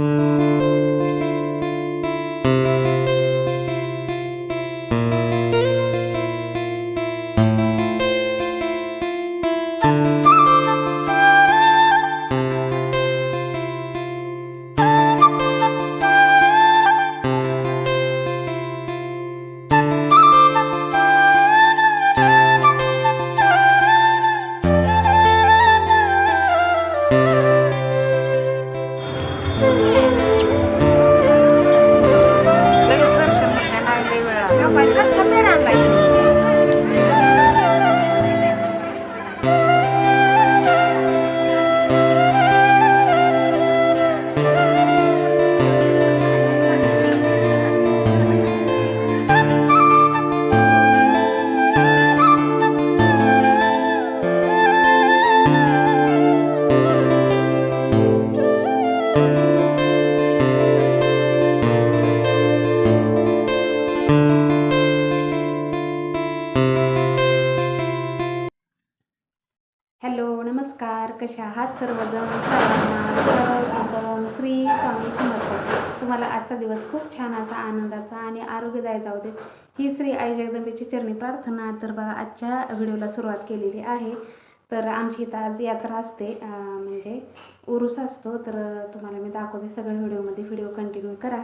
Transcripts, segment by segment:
लगेच आहात सर्वांना श्री स्वामी समर्थ तुम्हाला आजचा दिवस खूप छान असा आनंदाचा आणि आरोग्यदायी जाऊ दे ही श्री आई जगदंबेची चरणी प्रार्थना तर बघा आजच्या व्हिडिओला सुरुवात केलेली आहे. तर आमची इथं आज यात्रा असते. म्हणजे उरूस असतो. तर तुम्हाला मी दाखवते सगळ्या व्हिडिओमध्ये. व्हिडिओ कंटिन्यू करा.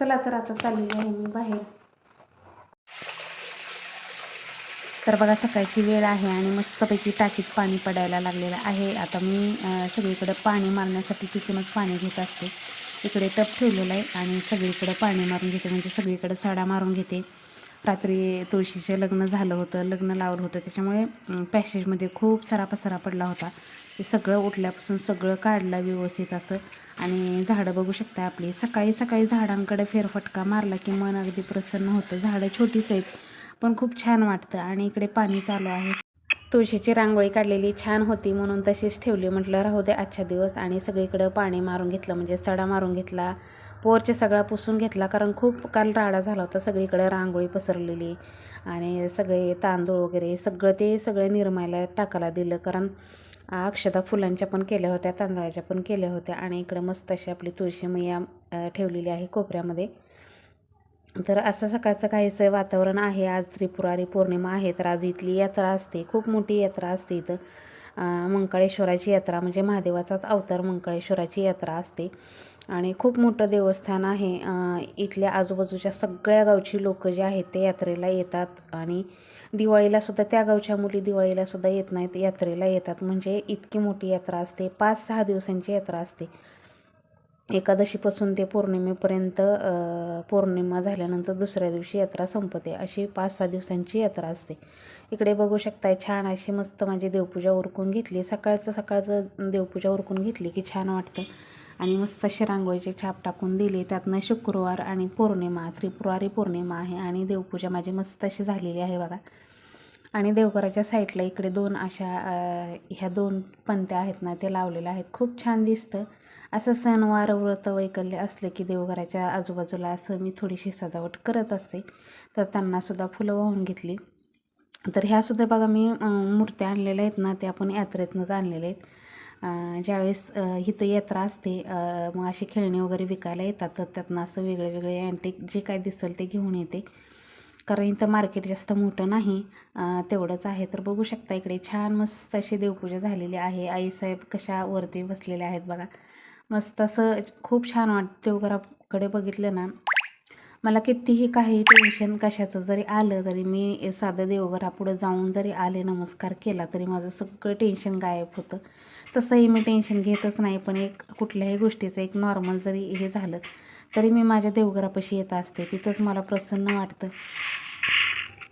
चला तर आता चाललेली आहे मी बाहेर. तर बघा सकाळची वेळ आहे आणि मस्तपैकी टाकीत पाणी पडायला लागलेलं आहे. आता मी सगळीकडं सगळीकडे पाणी मारण्यासाठी तिथूनच पाणी घेत असते. इकडे टप ठेवलेलं आहे आणि सगळीकडे पाणी मारून घेते म्हणजे सगळीकडे सडा मारून घेते. रात्री तुळशीचं लग्न झालं होतं लग्न लावलं होतं. त्याच्यामुळे पॅसेजमध्ये खूप सारा पसारा पडला होता. ते सगळं उठल्यापासून सगळं काढलं व्यवस्थित असं. आणि झाडं बघू शकता आपली. सकाळी सकाळी झाडांकडे फेरफटका मारला की मन अगदी प्रसन्न होतं. झाडं छोटीच आहेत. पण खूप छान वाटतं आणि इकडे पाणी चालू आहे. तुळशीची रांगोळी काढलेली छान होती म्हणून तशीच ठेवली. म्हटलं राहू दे आजच्या दिवस. आणि सगळीकडं पाणी मारून घेतलं म्हणजे सडा मारून घेतला पोरचे सगळा पुसून घेतला कारण खूप काल राडा झाला होता. सगळीकडे रांगोळी पसरलेली आणि सगळे तांदूळ वगैरे सगळं ते सगळं निरमायला टाकायला दिलं कारण अक्षता फुलांच्या पण केल्या होत्या तांदळाच्या पण केल्या होत्या आणि इकडं मस्त अशी आपली तुळशी मैया ठेवलेली आहे कोपऱ्यामध्ये. तर असं सकाळचं काहीसं वातावरण आहे. आज त्रिपुरारी पौर्णिमा आहे तर आज इथली यात्रा असते. खूप मोठी यात्रा असते इथं. मंकळेश्वराची मंकाळेश्वराची यात्रा म्हणजे महादेवाचाच अवतार मंकाळेश्वराची यात्रा असते. आणि खूप मोठं देवस्थान आहे. इथल्या आजूबाजूच्या सगळ्या गावची लोक जे आहेत ते यात्रेला येतात. आणि दिवाळीला सुद्धा त्या गावच्या मुली दिवाळीला सुद्धा येत नाहीत. यात्रेला येतात. म्हणजे इतकी मोठी यात्रा असते. पाच सहा दिवसांची यात्रा असते. एकादशीपासून ते पौर्णिमेपर्यंत पौर्णिमा झाल्यानंतर दुसऱ्या दिवशी यात्रा संपते. अशी पाच सहा दिवसांची यात्रा असते. इकडे बघू शकताय छान अशी मस्त माझी देवपूजा उरकून घेतली. सकाळचं सकाळचं देवपूजा उरकून घेतली की छान वाटतं. आणि मस्त अशी रांगोळीचे छाप टाकून दिले. त्यातनं शुक्रवार आणि पौर्णिमा त्रिपुरारी पौर्णिमा आहे आणि देवपूजा माझी मस्त अशी झालेली आहे बघा. आणि देवघराच्या साईडला इकडे दोन अशा ह्या दोन पंत्या आहेत ना ते लावलेल्या आहेत. खूप छान दिसतं. असं सणवार व्रत वैकल्य असले की देवघराच्या आजूबाजूला असं मी थोडीशी सजावट करत असते. तर त्यांनासुद्धा फुलं वाहून घेतली. तर ह्यासुद्धा बघा मी मूर्त्या आणलेल्या आहेत ना त्या आपण यात्रेतनंच आणलेल्या आहेत. ज्यावेळेस इथं यात्रा असते मग अशी खेळणी वगैरे विकायला येतात तर त्यातनं असं वेगळे वेगळे अँटिक जे काय दिसेल ते घेऊन येते. कारण इथं मार्केट जास्त मोठं नाही तेवढंच आहे. तर बघू शकता इकडे छान मस्त अशी देवपूजा झालेली आहे. आईसाहेब कशा वरती बसलेल्या आहेत बघा. मस्त असं खूप छान वाटतं देवघराकडे बघितलं ना. मला कितीही काही टेन्शन कशाचं जरी आलं तरी मी साधं देवघरापुढं जाऊन जरी आले नमस्कार केला तरी माझं सगळं टेन्शन गायब होतं. तसंही मी टेन्शन घेतच नाही पण एक कुठल्याही गोष्टीचं एक नॉर्मल जरी हे झालं तरी मी माझ्या देवघरापाशी येत असते. तिथंच मला प्रसन्न वाटतं.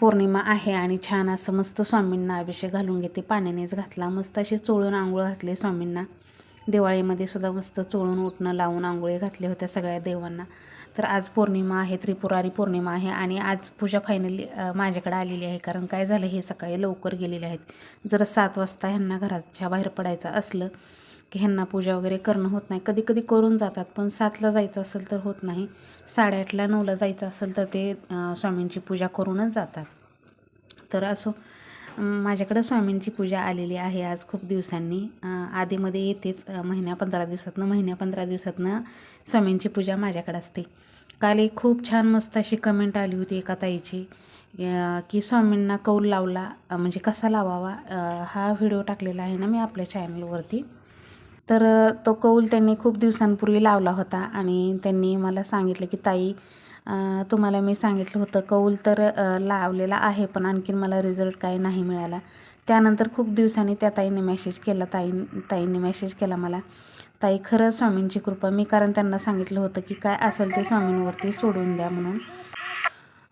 पौर्णिमा आहे आणि छान असं मस्त स्वामींना अभिषेक घालून घेते. पाण्यानेच घातला मस्त अशी चोळून आंघोळ घातले स्वामींना. दिवाळीमध्ये सुद्धा मस्त चोळून उठणं लावून आंघोळी घातल्या होत्या सगळ्या देवांना. तर आज पौर्णिमा आहे त्रिपुरारी पौर्णिमा आहे आणि आज पूजा फायनली माझ्याकडे आलेली आहे. कारण काय झालं हे सकाळी लवकर गेलेले आहेत. जर सात वाजता ह्यांना घराच्या बाहेर पडायचं असलं की ह्यांना पूजा वगैरे करणं होत नाही. कधी कधी करून जातात पण सातला जायचं असेल तर होत नाही. साडेआठला नऊला जायचं असेल तर ते स्वामींची पूजा करूनच जातात. तर असो माझ्याकडं स्वामींची पूजा आलेली आहे आज खूप दिवसांनी. आधीमध्ये येतेच महिन्या पंधरा दिवसातनं महिन्या पंधरा दिवसातनं स्वामींची पूजा माझ्याकडे असते. काल एक खूप छान मस्त अशी कमेंट आली होती एका ताईची की स्वामींना कौल लावला म्हणजे कसा लावावा हा व्हिडिओ टाकलेला आहे ना मी आपल्या चॅनलवरती तर तो कौल त्यांनी खूप दिवसांपूर्वी लावला होता आणि त्यांनी मला सांगितलं की ताई तुम्हाला मी सांगितलं होतं कौल तर लावलेला आहे पण आणखीन मला रिझल्ट काही नाही मिळाला. त्यानंतर खूप दिवसांनी त्या ताईने मेसेज केला ताई ताईंनी मेसेज केला मला. ताई खरं स्वामींची कृपा मी कारण त्यांना सांगितलं होतं की काय असेल ते स्वामींवरती सोडून द्या म्हणून.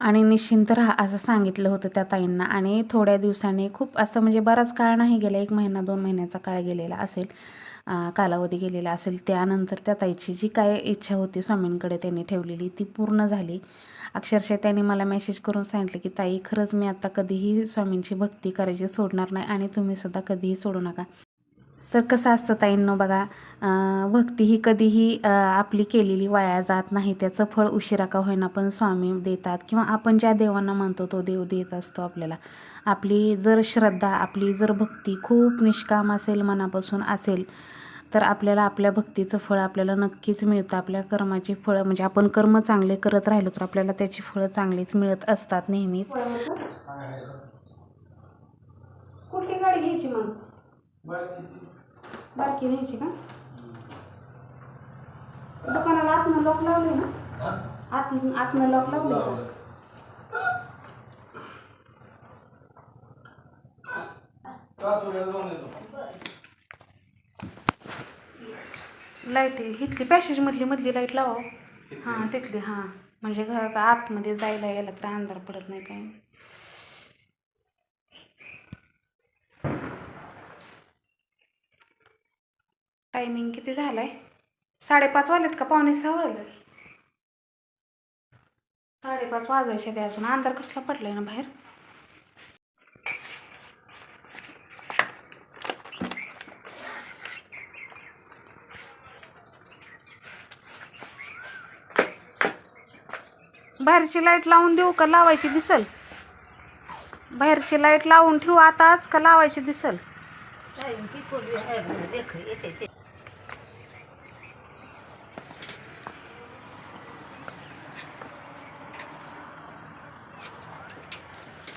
आणि निश्चिंत राहा असं सांगितलं होतं त्या ताईंना. आणि थोड्या दिवसांनी खूप असं म्हणजे बराच काळ नाही गेला एक महिना दोन महिन्याचा काळ गेलेला असेल. कालावधी गेलेला असेल त्यानंतर त्या ताईची जी काय इच्छा होती स्वामींकडे त्यांनी ठेवलेली ती पूर्ण झाली. अक्षरशः त्यांनी मला मेसेज करून सांगितलं की ताई खरंच मी आता कधीही स्वामींची भक्ती करायची सोडणार नाही आणि तुम्हीसुद्धा कधीही सोडू नका. तर कसं असतं ताईंनो बघा भक्ती ही कधीही आपली केलेली वाया जात नाही त्याचं फळ उशिरा का होईना पण स्वामी देतात किंवा आपण ज्या देवांना मानतो तो देव देत असतो आपल्याला. आपली जर श्रद्धा आपली जर भक्ती खूप निष्काम असेल मनापासून असेल तर आपल्याला आपल्या भक्तीचं फळ आपल्याला नक्कीच मिळतं. आपल्या कर्माची फळं म्हणजे आपण कर्म चांगले करत राहिलो तर आपल्याला त्याची फळं चांगलीच मिळत असतात नेहमीच. कुठली गाडी घ्यायची मग? बारकी घ्यायची का? दुकानाला आतनं लॉक लावले ना? आत आतनं लॉक लावले का? लाइट इथली पॅसेज मधली मधली लाइट लावा हो. हां. तिथली हां. म्हणजे घर आतमध्ये जायला यायला तर अंधार पडत नाही काय टायमिंग किती झालाय? साडेपाच वाजलेत का? पावणे सहा वाजले. साडेपाच वाजायचे ते अजून. अंधार कसला पडलाय ना बाहेर? बाहेरची लाइट लावून देऊ का लावायची दिसल? बाहेरची लाइट लावून ठेवू आताच का लावायची दिसल?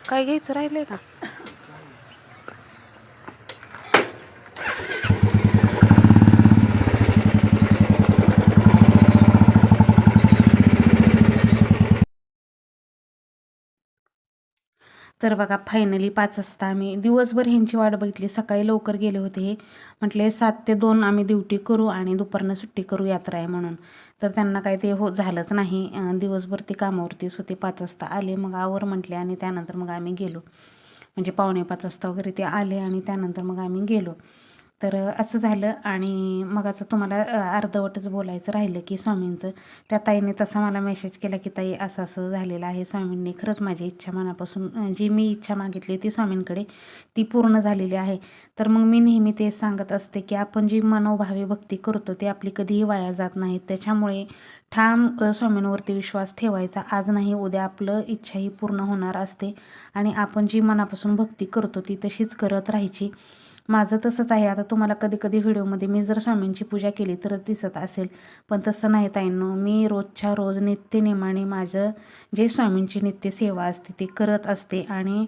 काय घ्यायचं राहिलंय का? तर बघा फायनली पाच वाजता आम्ही दिवसभर ह्यांची वाट बघितली. सकाळी लवकर गेले होते हे. म्हटले सात ते दोन आम्ही ड्युटी करू आणि दुपारनं सुट्टी करू यात्रा आहे म्हणून. तर त्यांना काही ते हो झालंच नाही. दिवसभर ते कामावरतीच होते. पाच वाजता आले मग आवर म्हटले आणि त्यानंतर मग आम्ही गेलो. म्हणजे पावणे पाच वाजता वगैरे ते आले आणि त्यानंतर मग आम्ही गेलो. तर असं झालं आणि मग असं तुम्हाला अर्धवटच बोलायचं राहिलं की स्वामींचं. त्या ताईने तसा मला मेसेज केला की ताई असं असं झालेलं आहे. स्वामींनी खरंच माझी इच्छा मनापासून जी मी इच्छा मागितली ती स्वामींकडे ती पूर्ण झालेली आहे. तर मग मी नेहमी ते सांगत असते की आपण जी मनोभावी भक्ती करतो ती आपली कधीही वाया जात नाही. त्याच्यामुळे ठाम स्वामींवरती विश्वास ठेवायचा. आज नाही उद्या आपलं इच्छा ही पूर्ण होणार असते आणि आपण जी मनापासून भक्ती करतो ती तशीच करत राहायची. माझं तसंच आहे. आता तुम्हाला कधी कधी व्हिडिओमध्ये मी जर स्वामींची पूजा केली तर दिसत असेल. पण तसं नाही ताईंनो. मी रोजच्या रोज नित्यनेमाने माझं जे स्वामींची नित्य सेवा असते ती करत असते. आणि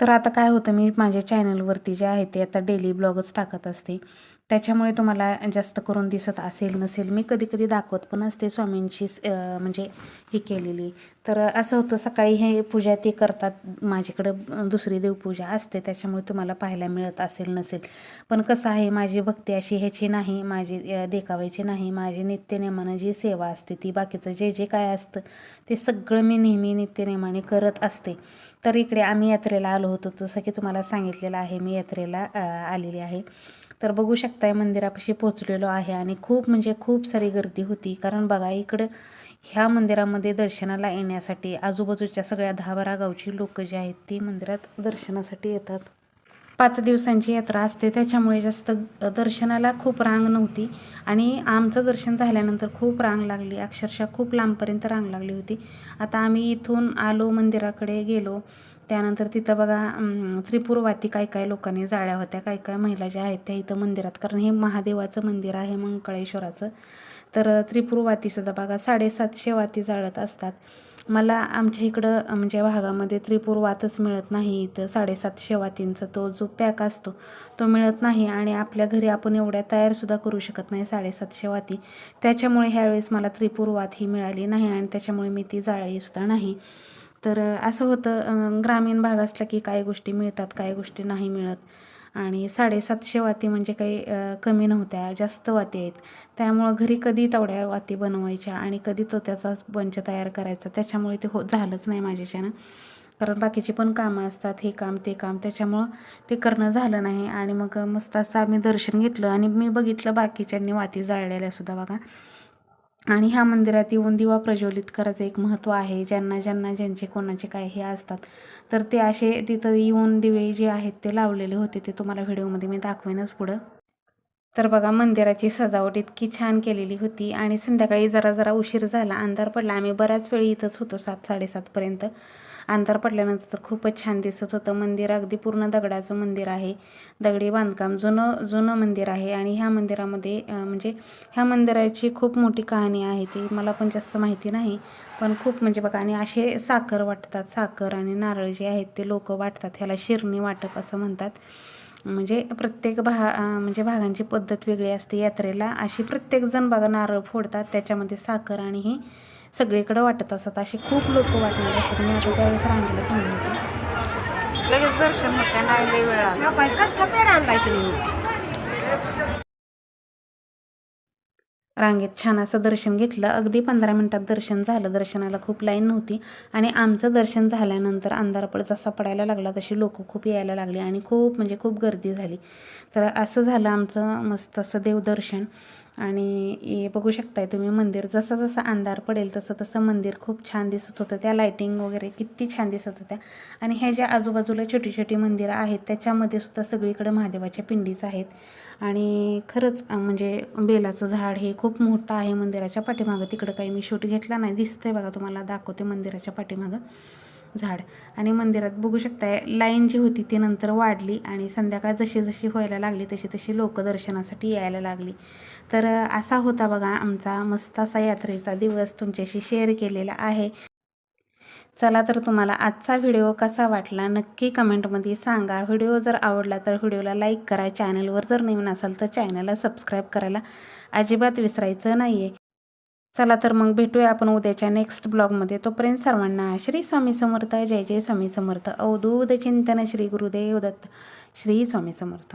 तर आता काय होतं मी माझ्या चॅनलवरती जे आहे ते आता डेली ब्लॉगच टाकत असते. त्याच्यामुळे तुम्हाला जास्त करून दिसत असेल नसेल. मी कधी कधी दाखवत पण असते स्वामींची म्हणजे ही केलेली. तर असं होतं सकाळी हे पूजा ते करतात. माझ्याकडं दुसरी देवपूजा असते. त्याच्यामुळे तुम्हाला पाहायला मिळत असेल नसेल. पण कसं आहे माझी भक्ती अशी ह्याची नाही माझी देखावायची नाही. माझी नित्यनेमानं जी सेवा असते ती बाकीचं जे जे काय असतं ते सगळं मी नेहमी नित्यनेमाने करत असते. तर इकडे आम्ही यात्रेला आलो होतो. जसं की तुम्हाला सांगितलेलं आहे मी यात्रेला आलेली आहे. तर बघू शकताय मंदिरापाशी पोचलेलो आहे आणि खूप म्हणजे खूप सारी गर्दी होती. कारण बघा इकडं ह्या मंदिरामध्ये दर्शनाला येण्यासाठी आजूबाजूच्या सगळ्या दहा बारा गावची लोक जी आहेत ती मंदिरात दर्शनासाठी येतात. पाच दिवसांची यात्रा असते त्याच्यामुळे जास्त दर्शनाला खूप रांग नव्हती. आणि आमचं दर्शन झाल्यानंतर खूप रांग लागली अक्षरशः खूप लांबपर्यंत रांग लागली होती. आता आम्ही इथून आलो मंदिराकडे गेलो. त्यानंतर तिथं बघा त्रिपुरवाती काय काय लोकांनी जाळ्या होत्या काय काय महिला ज्या आहेत त्या इथं मंदिरात. कारण हे महादेवाचं मंदिर आहे मंकळेश्वराचं. तर त्रिपुरवातीसुद्धा बघा साडेसातशे वाती जाळत असतात. मला आमच्या इकडं म्हणजे भागामध्ये त्रिपुर वातच मिळत नाही इथं साडेसातशे वातींचा तो जो पॅक असतो तो मिळत नाही. आणि आपल्या घरी आपण एवढ्या तयारसुद्धा करू शकत नाही साडेसातशे वाती. त्याच्यामुळे ह्यावेळेस मला त्रिपुर वात ही मिळाली नाही आणि त्याच्यामुळे मी ती जाळलीसुद्धा नाही. तर असं होतं ग्रामीण भाग असला की काही गोष्टी मिळतात काय गोष्टी नाही मिळत. आणि साडेसातशे वाती म्हणजे काही कमी नव्हत्या जास्त वाती आहेत. त्यामुळं घरी कधी तेवढ्या वाती बनवायच्या आणि कधी तो त्याचा बंच तयार करायचा त्याच्यामुळे ते हो झालंच नाही माझ्याच्यानं. कारण बाकीची पण कामं असतात हे काम ते काम त्याच्यामुळं ते करणं झालं नाही. आणि मग मस्त असं आम्ही दर्शन घेतलं आणि मी बघितलं बाकीच्यांनी वाती जाळलेल्या सुद्धा बघा. आणि ह्या मंदिरात येऊन दिवा प्रज्वलित करायचं एक महत्त्व आहे. ज्यांना ज्यांना ज्यांचे कोणाचे काय हे असतात तर ते असे तिथं येऊन दिवे जे आहेत ते लावलेले होते ते तुम्हाला व्हिडिओमध्ये मी दाखवेनच पुढं. तर बघा मंदिराची सजावट इतकी छान केलेली होती आणि संध्याकाळी जरा जरा उशीर झाला अंधार पडला. आम्ही बऱ्याच वेळी इथंच होतो सात साडेसातपर्यंत अंधार पडल्यानंतर तर खूपच छान दिसत होतं. मंदिर अगदी पूर्ण दगडाचं मंदिर आहे. दगडी बांधकाम जुनं जुनं मंदिर आहे आणि ह्या मंदिरामध्ये म्हणजे ह्या मंदिराची खूप मोठी कहाणी आहे ती. मला पण जास्त माहिती नाही पण खूप म्हणजे बघा आणि असे साखर वाटतात. साखर आणि नारळ जे आहेत ते लोक वाटतात. ह्याला शिरणी वाटप असं म्हणतात. म्हणजे प्रत्येक भा म्हणजे भागांची पद्धत वेगळी असते. यात्रेला अशी प्रत्येकजण बघा नारळ फोडतात. त्याच्यामध्ये साखर आणि हे सगळीकडे वाटत असतात असे खूप लोक वाटणार असतात. मी आता त्यावेळेस रांगेला थांबले होते. लगेच दर्शन होते नाही वेळ आणलाय तुम्ही? रांगेत छान असं दर्शन घेतलं. अगदी पंधरा मिनटात दर्शन झालं. दर्शनाला खूप लाईन नव्हती. आणि आमचं दर्शन झाल्यानंतर अंधार पड जसा पडायला लागला. तशी लोक खूप यायला लागली आणि खूप म्हणजे खूप गर्दी झाली. तर असं झालं आमचं मस्त असं देवदर्शन. आणि हे बघू शकताय तुम्ही मंदिर. जसं जसं अंधार पडेल तसं तसं मंदिर खूप छान दिसत होतं. त्या लाईटिंग वगैरे किती छान दिसत होत्या. आणि ह्या ज्या आजूबाजूला छोटी छोटी मंदिरं आहेत त्याच्यामध्ये सुद्धा सगळीकडे महादेवाच्या पिंडीच आहेत. आणि खरंच म्हणजे बेलाचं झाड हे खूप मोठं आहे मंदिराच्या पाठीमागं. तिकडं काही मी शूट घेतला नाही. दिसतंय बघा तुम्हाला दाखवते मंदिराच्या पाठीमागं. झाड. आणि मंदिरात बघू शकताय लाईन जी होती ती नंतर वाढली आणि संध्याकाळ जशी जशी व्हायला लागली तशी तशी लोक दर्शनासाठी यायला लागली. तर असा होता बघा आमचा मस्त असा यात्रेचा दिवस तुमच्याशी शेअर केलेला आहे. चला तर तुम्हाला आजचा व्हिडिओ कसा वाटला नक्की कमेंटमध्ये सांगा. व्हिडिओ जर आवडला तर व्हिडिओला लाईक करा. चॅनलवर जर नवीन असाल तर चॅनलला सबस्क्राईब करायला अजिबात विसरायचं नाही आहे चला तर मग भेटूया आपण उद्याच्या नेक्स्ट ब्लॉगमध्ये तोपर्यंत सर्वांना श्री स्वामी समर्थ जय जय स्वामी समर्थ. अवधूत चिंतन श्री गुरुदेव दत्त. श्री स्वामी समर्थ.